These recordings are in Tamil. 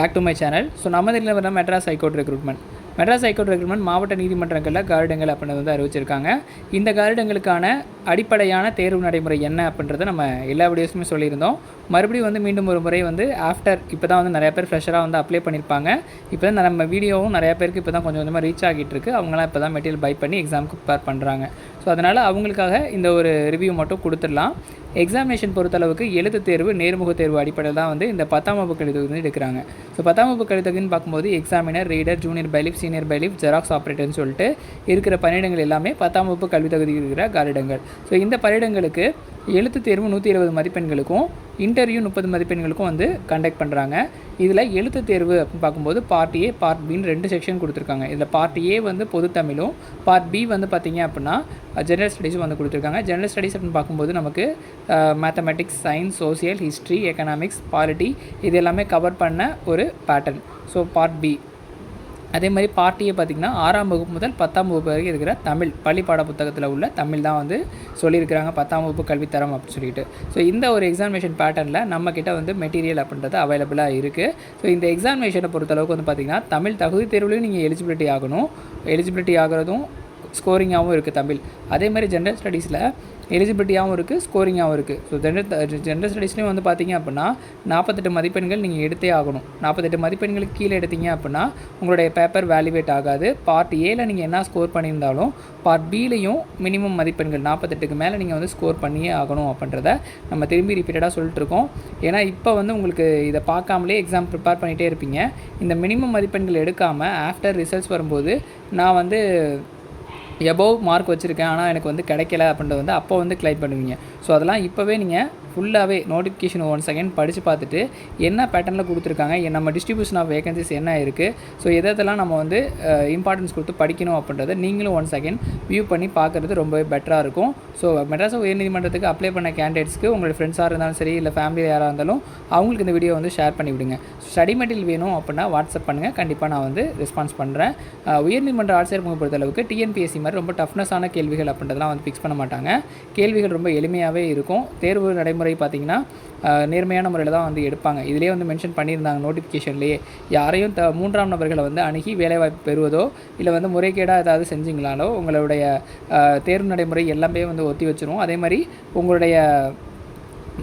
Back to my channel so நம்ம இதில் வந்து Madras high court recruitment Madras high court recruitment மாவட்ட நீதிமன்றங்களில் கார்டுங்கள் அப்படின்னு வந்து அறிவிச்சிருக்காங்க. இந்த கார்டுங்களுக்கான அடிப்படையான தேர்வு நடைமுறை என்ன அப்படின்றத நம்ம எல்லா வீடியோஸுமே சொல்லியிருந்தோம். மறுபடியும் வந்து மீண்டும் ஒரு முறை வந்து ஆஃப்டர் இப்போ தான் வந்து நிறைய பேர் ஃப்ரெஷராக வந்து அப்ளை பண்ணியிருப்பாங்க இப்போ தான் நம்ம வீடியோவும் நிறையா பேருக்கு இப்போ தான் கொஞ்சம் கொஞ்சமாக ரீச் ஆகிட்டு இருக்கு. அவங்களாம் இப்போ தான் மெட்டீரியல் பை பண்ணி எக்ஸாமுக்கு ப்ரிப்பேர் பண்ணுறாங்க ஸோ அதனால் அவங்களுக்காக இந்த ஒரு ரிவ்யூ மட்டும் கொடுத்துடலாம். எக்ஸாமினேஷன் பொறுத்தளவுக்கு எழுத்து தேர்வு நேர்முக தேர்வு அடிப்படையில் தான் வந்து இந்த பத்தாம் வகுப்பு கழித்தொகுதி வந்து எடுக்கிறாங்க. ஸோ பத்தாம் வகுப்பு கழித்தொகுதின்னு பார்க்கும்போது examiner reader junior bailiff senior bailiff xerox ஆப்ரேட்டர்னு சொல்லிட்டு இருக்கிற பணியிடங்கள் எல்லாமே பத்தாம் வகுப்பு கல்வித் தகுதி இருக்கிற காரிடங்கள் ஸோ இந்த பணியிடங்களுக்கு எழுத்து தேர்வு நூற்றி இருபது மதிப்பெண்களுக்கும் இன்டர்வியூ முப்பது மதிப்பெண்களுக்கும் வந்து கண்டக்ட் பண்ணுறாங்க இதில் எழுத்து தேர்வு அப்படின்னு பார்க்கும்போது பார்ட் ஏ பார்ட் பின்னு ரெண்டு செக்ஷன் கொடுத்துருக்காங்க. இதில் பார்ட் ஏ வந்து பொது தமிழும் பார்ட் பி வந்து பார்த்திங்க அப்படின்னா ஜென்ரல் ஸ்டடீஸும் வந்து கொடுத்துருக்காங்க. ஜென்ரல் ஸ்டடீஸ் அப்படின்னு பார்க்கும்போது நமக்கு mathematics science social history economics polity இது எல்லாமே கவர் பண்ண ஒரு பேட்டர்ன் ஸோ பார்ட் பி அதே மாதிரி பார்ட்டியை பார்த்திங்கன்னா ஆறாம் வகுப்பு முதல் பத்தாம் வகுப்பு வரைக்கும் இருக்கிற தமிழ் பள்ளி பாட புத்தகத்தில் உள்ள தமிழ் தான் வந்து சொல்லியிருக்கிறாங்க பத்தாம் வகுப்பு கல்வித்தரம் அப்படின்னு சொல்லிட்டு. ஸோ இந்த ஒரு எக்ஸாமினேஷன் பேட்டர்னில் நம்மக்கிட்ட வந்து மெட்டீரியல் அப்படின்றது அவைலபிளாக இருக்குது ஸோ இந்த எக்ஸாமினேஷனை பொறுத்தளவுக்கு வந்து பார்த்திங்கன்னா தமிழ் தகுதி தேர்வுலையும் நீங்கள் எலிஜிபிலிட்டி ஆகணும். எலிஜிபிலிட்டி ஆகிறதும் ஸ்கோரிங்காகவும் இருக்குது தமிழ். அதே மாதிரி ஜென்ரல் ஸ்டடீஸில் எலிஜிபிலிட்டியாகவும் இருக்குது ஸ்கோரிங்காகவும் இருக்குது ஸோ ஜென்ரல் ஜென்ரல் ஸ்டடீஸ்லேயும் வந்து பார்த்தீங்க அப்படின்னா நாற்பத்தெட்டு மதிப்பெண்கள் நீங்கள் எடுத்தே ஆகணும். நாற்பத்தெட்டு மதிப்பெண்களுக்கு கீழே எடுத்தீங்க அப்படின்னா உங்களுடைய பேப்பர் வேல்யூவேட் ஆகாது. பார்ட் ஏல நீங்கள் என்ன ஸ்கோர் பண்ணியிருந்தாலும் பார்ட் பிலையும் மினிமம் மதிப்பெண்கள் நாற்பத்தெட்டுக்கு மேலே நீங்கள் வந்து ஸ்கோர் பண்ணியே ஆகணும் அப்படின்றத நம்ம திரும்பி ரிப்பீட்டடாக சொல்லிட்டுருக்கோம். ஏன்னா இப்போ வந்து உங்களுக்கு இதை பார்க்காமலே எக்ஸாம் ப்ரிப்பேர் பண்ணிகிட்டே இருப்பீங்க. இந்த மினிமம் மதிப்பெண்கள் எடுக்காமல் ஆஃப்டர் ரிசல்ட்ஸ் வரும்போது நான் வந்து எபோவ் மார்க் வச்சுருக்கேன் ஆனால் எனக்கு வந்து கிடைக்கல அப்படின்றது வந்து அப்போ வந்து கிளைம் பண்ணுவீங்க. ஸோ அதெல்லாம் இப்போவே நீங்கள் ஃபுல்லாகவே நோட்டிஃபிகேஷன் ஒன் செகண்ட் படித்து பார்த்துட்டு என்ன பேட்டர்னில் கொடுத்துருக்காங்க நம்ம டிஸ்ட்ரிபியூஷன் ஆஃப் வேகன்சிஸ் என்ன இருக்குது ஸோ எதெல்லாம் நம்ம வந்து இம்பார்ட்டன்ஸ் கொடுத்து படிக்கணும் அப்படின்றத நீங்களும் ஒன் செகண்ட் வியூ பண்ணி பார்க்குறது ரொம்பவே பெட்டராக இருக்கும். ஸோ மெட்ராஸ் உயர்நீதிமன்றத்துக்கு அப்ளை பண்ண கேண்டிடேட்ஸ்க்கு உங்களோட ஃப்ரெண்ட்ஸாக இருந்தாலும் சரி இல்லை ஃபேமிலி யாராக இருந்தாலும் அவங்களுக்கு இந்த வீடியோ வந்து ஷேர் பண்ணி விடுங்க. ஸ்டடி மெட்டீரியல் வேணும் அப்படின்னா வாட்ஸ்அப் பண்ணுங்கள் கண்டிப்பாக நான் வந்து ரெஸ்பான்ஸ் பண்ணுறேன் உயர்நீதிமன்ற ஆட்சியர் பொறுத்தளவுக்கு டிஎன்பிஎஸ்சி மாதிரி ரொம்ப டஃப்னஸான கேள்விகள் அப்படின்றதெல்லாம் வந்து ஃபிக்ஸ் பண்ண மாட்டாங்க. கேள்விகள் ரொம்ப எளிமையாகவே இருக்கும். தேர்வு நடைமுறை பார்த்திங்கன்னா நேர்மையான முறையில் தான் வந்து எடுப்பாங்க. இதிலே வந்து மென்ஷன் பண்ணியிருந்தாங்க நோட்டிஃபிகேஷன்லேயே யாரையும் த மூன்றாம் நபர்களை வந்து அணுகி வேலைவாய்ப்பு பெறுவதோ இல்லை வந்து முறைகேடாக ஏதாவது செஞ்சிங்களாலோ உங்களுடைய தேர்வு நடைமுறை எல்லாமே வந்து ஒத்தி வச்சிரும். அதே மாதிரி உங்களுடைய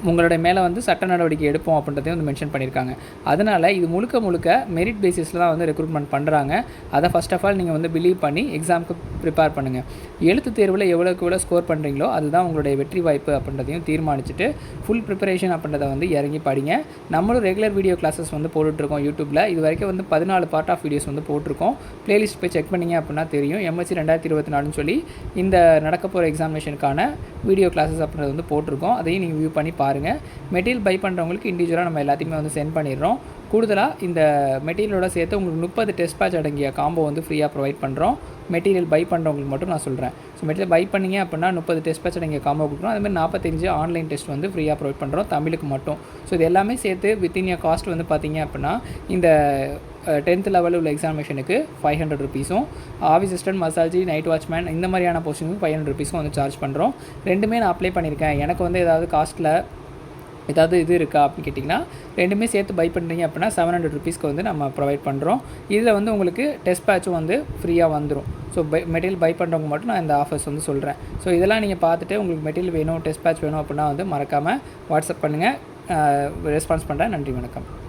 உங்களுடைய மேலே வந்து சட்ட நடவடிக்கை எடுப்போம் அப்படின்றதையும் வந்து மென்ஷன் பண்ணியிருக்காங்க. அதனால் இது முழுக்க முழுக்க மெரிட் பேசிஸில் தான் வந்து ரெக்ரூட்மெண்ட் பண்ணுறாங்க அதை ஃபஸ்ட் ஆஃப் ஆல் நீங்கள் வந்து பிலீவ் பண்ணி எக்ஸாமுக்கு ப்ரிப்பேர் பண்ணுங்கள் எழுத்து தேர்வில் எவ்வளோக்கு எவ்வளோ ஸ்கோர் பண்ணுறீங்களோ அதுதான் உங்களுடைய வெற்றி வாய்ப்பு அப்படின்றதையும் தீர்மானிச்சுட்டு ஃபுல் ப்ரிப்பரேஷன் அப்படின்றத வந்து இறங்கி படிங்க. நம்மளும் ரெகுலர் வீடியோ கிளாஸஸ் வந்து போட்டுட்ருக்கோம் யூடியூப்பில் இது வரைக்கும் வந்து பதினாலு பார்ட் ஆஃப் வீடியோஸ் வந்து போட்டிருக்கோம். ப்ளேலிஸ்ட் போய் செக் பண்ணிங்க அப்படின்னா தெரியும். எம்எஸ்சி ரெண்டாயிரத்தி இருபத்தி நாலுன்னு சொல்லி இந்த நடக்க போகிற எக்ஸாமினேஷனுக்கான வீடியோ கிளாஸஸ் அப்படின்றது வந்து போட்டிருக்கோம். அதையும் நீங்கள் வியூ பண்ணி பாருங்கள் மெட்டீரியல் பை பண்ணுறவங்களுக்கு இண்டிவிஜுவலாக நம்ம எல்லாத்தையுமே வந்து சென்ட் பண்ணிடுறோம். கூடுதலாக இந்த மெட்டீரியலோட சேர்த்து உங்களுக்கு முப்பது டெஸ்ட் பேட்ச் அடங்கிய காம்போ வந்து ஃப்ரீயாக ப்ரொவைட் பண்ணுறோம் மெட்டீரியல் பை பண்ணுறவங்களுக்கு மட்டும் நான் சொல்கிறேன் ஸோ மெட்டீரியல் பை பண்ணிங்க அப்படின்னா முப்பது டெஸ்ட் பேட்ச் நீங்கள் காமோ கொடுக்குறோம் அதுமாதிரி நாற்பத்தஞ்சு ஆன்லைன் டெஸ்ட் வந்து ஃப்ரீயாக ப்ரொவைட் பண்ணுறோம் தமிழுக்கு மட்டும். ஸோ இது எல்லாமே சேர்த்து வித்தின் இயர் காஸ்ட் வந்து பார்த்தீங்க அப்படின்னா இந்த டென்த் லெவலில் உள்ள எக்ஸாமினேஷனுக்கு ஃபைவ் ஹண்ட்ரட் ருபீஸும் ஆஃபீஸ் அசிஸ்டன்ட் மசாஜி நைட் வாட்ச்மேன் இந்த மாதிரியான போஸ்டிங்கும் ஃபைவ் ஹண்ட்ரட் ருபீஸும் வந்து சார்ஜ் பண்ணுறோம் ரெண்டுமே நான் அப்ளை பண்ணியிருக்கேன். எனக்கு வந்து ஏதாவது காஸ்ட்டில் ஏதாவது இது இருக்கா அப்படின்னு கேட்டிங்கன்னா ரெண்டுமே சேர்த்து பை பண்ணுறீங்க அப்படின்னா செவன் ஹண்ட்ரட் ருபீஸ்க்கு வந்து நம்ம ப்ரொவைட் பண்ணுறோம் இதில் வந்து உங்களுக்கு டெஸ்ட் பேட்சும் வந்து ஃப்ரீயாக வந்துடும் ஸோ பை மெட்டீரியல் பை பண்ணுறவங்க மட்டும் நான் இந்த ஆஃபர்ஸ் வந்து சொல்கிறேன் ஸோ இதெல்லாம் நீங்கள் பார்த்துட்டு உங்களுக்கு மெட்டீரியல் வேணும் டெஸ்ட் பேட்ச் வேணும் அப்படின்னா வந்து மறக்காமல் வாட்ஸ்அப் பண்ணுங்கள் ரெஸ்பான்ஸ் பண்ணுறேன் நன்றி வணக்கம்.